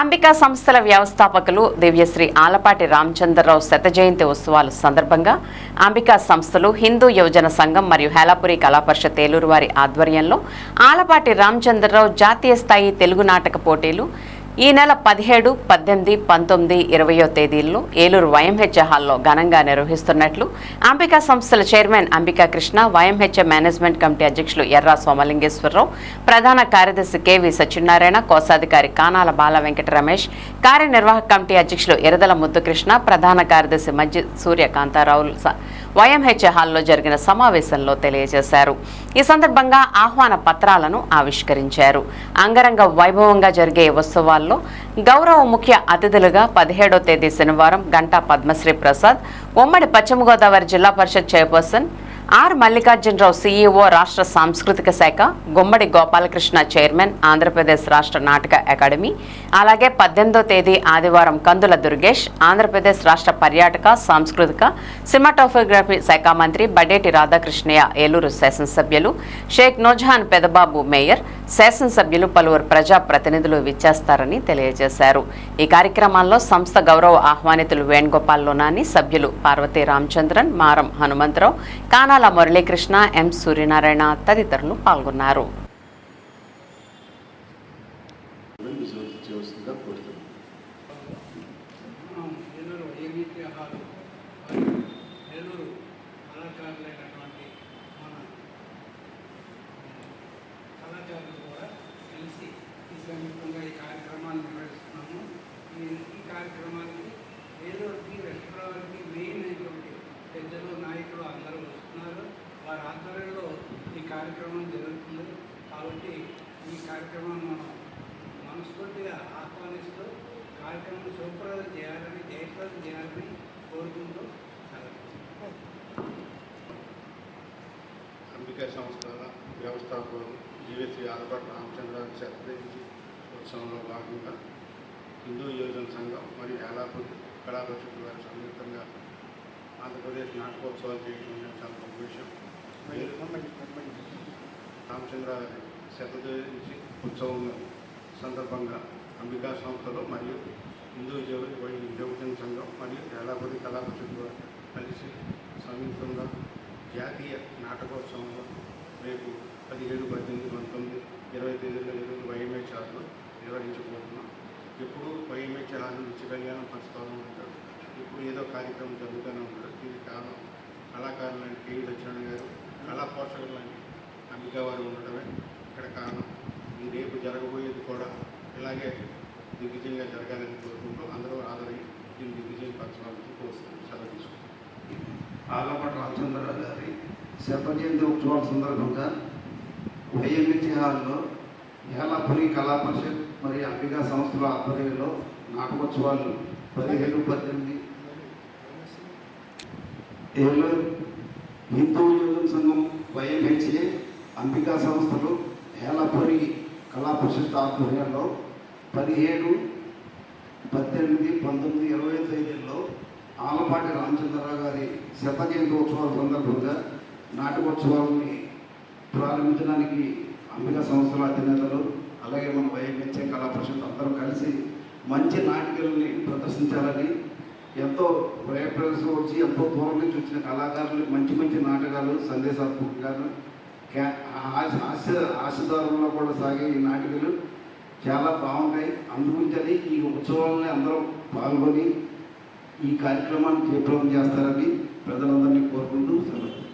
అంబికా సంస్థల వ్యవస్థాపకులు దివ్యశ్రీ ఆలపాటి రామచంద్రరావు శత జయంతి ఉత్సవాల సందర్భంగా అంబికా సంస్థలు హిందూ యువజన సంఘం మరియు హేలాపురి కళాపరిషత్ ఏలూరు వారి ఆధ్వర్యంలో ఆలపాటి రామచంద్రరావు జాతీయ స్థాయి తెలుగు నాటక పోటీలు ఈ నెల పదిహేడు పద్దెనిమిది పంతొమ్మిది ఇరవయో తేదీల్లో ఏలూరు వైఎంహెచ్ హాల్లో ఘనంగా నిర్వహిస్తున్నట్లు అంబికా సంస్థల chairman Ambika Krishna YMH management committee అధ్యక్షులు ఎర్రా సోమలింగేశ్వరరావు ప్రధాన కార్యదర్శి కెవి సత్యనారాయణ కోశాధికారి కానాల బాల వెంకట రమేష్ కార్యనిర్వాహక కమిటీ అధ్యక్షులు ఎరదల ముద్దుకృష్ణ ప్రధాన కార్యదర్శి మజ్జి సూర్య కాంతారావు వైఎంహెచ్ హాల్లో జరిగిన సమావేశంలో తెలియజేశారు. ఈ సందర్భంగా ఆహ్వాన పత్రాలను ఆవిష్కరించారు. అంగరంగ వైభవంగా జరిగే ఉత్సవాలు హాల్లో గౌరవ ముఖ్య అతిథులుగా పదిహేడో తేదీ శనివారం గంటా పద్మశ్రీ ప్రసాద్ ఉమ్మడి పశ్చిమ Godavari Zilla Parishad chairperson R Mallikarjunarao CEO రాష్ట్ర సాంస్కృతిక శాఖ గుమ్మడి గోపాలకృష్ణ చైర్మన్ ఆంధ్రప్రదేశ్ రాష్ట్ర నాటక అకాడమీ అలాగే పద్దెనిమిదో తేదీ ఆదివారం కందుల దుర్గేష్ ఆంధ్రప్రదేశ్ రాష్ట్ర పర్యాటక సాంస్కృతిక సినిమాటోఫోగ్రఫీ శాఖ మంత్రి బడేటి రాధాకృష్ణయ్య ఏలూరు శాసనసభ్యులు షేక్ నోజాన్ పెదబాబు మేయర్ శాసనసభ్యులు పలువురు ప్రజా ప్రతినిధులు విచ్చేస్తారని తెలియజేశారు. ఈ కార్యక్రమాల్లో సంస్థ గౌరవ ఆహ్వానితులు వేణుగోపాల్ లోనాని సభ్యులు పార్వతి రామచంద్రన్ మారం హనుమంతరావు కానా కానాల మురళీకృష్ణ ఎం. సూర్యనారాయణ తదితరులు పాల్గొన్నారు. ఈ కార్యక్రమాన్ని నిర్వహిస్తున్నాము. ఈ కార్యక్రమానికి ఏలూరుకి ఈ కార్యక్రమాన్ని మనం మనస్ఫూర్తిగా ఆహ్వానిస్తూ కార్యక్రమం శుభప్రదం చేయాలని జయప్రదం చేయాలని కోరుకుంటూ. అంబికా సంస్థల వ్యవస్థాపకులు జీవశ్రీ ఆలపాటి రామచంద్ర శతజయంతి ఉత్సవంలో భాగంగా హిందూ యువజన సంఘం మరియు ఏలాపూర్ కళా పరిషత్ వారి సంయుక్తంగా ఆంధ్రప్రదేశ్ నాటకోత్సవాలు చేయడం అనేది చాలా గొప్ప విషయం రామచంద్ర శతజయంతి ఉత్సవం సందర్భంగా అంబికా సంస్థలు మరియు హిందూ యువజన సంఘం మరియు ఏలాపూరి కళా కలిసి సంయుక్తంగా జాతీయ నాటకోత్సవంలో రేపు పదిహేడు పద్దెనిమిది పంతొమ్మిది ఇరవై తేదీల ఈరోజు వైఎంహెచ్ హాల్లో నిర్వహించబోతున్నాం. ఎప్పుడు వైఎంహెచ్ హాల్ నిత్య కళ్యాణం పంచుకోవడం ఉంటారు. ఇప్పుడు ఏదో కార్యక్రమం జరుగుతూనే ఉంటారు దీనికి కారణం కళాకారులు లాంటి కేవీ లక్ష్మణ్ గారు కళా పోషకులైన అంబికా వారు ఉండడమే ఇక్కడ కారణం. ఈ రేపు జరగబోయేది కూడా ఇలాగే దిగ్విజయంగా జరగాలని కోరుకుంటూ అందరూ ఆదరణ దీన్ని దిగ్విజయం పరచాలని కోరుకుంటూ సెలవు తీసుకుంటాం ఆలపాటి రామచంద్రరావు గారి శత జయంతి ఉత్సవాల సందర్భంగా వైఎంహెచ్ హాల్లో ఏలాపురి కళా పరిషత్ మరియు అంబికా సంస్థల ఆధ్వర్యంలో నాటకోత్సవాలు పదిహేడు పద్దెనిమిది ఏళ్ళు హిందూ యోగం సంఘం వైఎంహెచ్ఏ అంబికా సంస్థలు ఏలపురి కళా ఆధ్వర్యంలో పదిహేడు పద్దెనిమిది పంతొమ్మిది ఇరవై తేదీల్లో ఆలపాటి రామచంద్రరావు గారి శత జయంతి ఉత్సవాల సందర్భంగా నాటకోత్సవాలని ప్రారంభించడానికి అంబిక సంస్థల అధినేతలు అలాగే మన వైఎంహెచ్ఏ కళా పరిషత్ అందరూ కలిసి మంచి నాటికల్ని ప్రదర్శించాలని ఎంతో ప్రయత్నం వచ్చి ఎంతో దూరం నుంచి వచ్చిన కళాకారులు మంచి మంచి నాటకాలు సందేశాత్మకంగా హాస్య హాస్యదారుల్లో కూడా సాగే ఈ నాటికలు చాలా బాగుంటాయి. అందుగురించి ఈ ఉత్సవాలని అందరూ పాల్గొని ఈ కార్యక్రమాన్ని తీవ్రం చేస్తారని ప్రజలందరినీ కోరు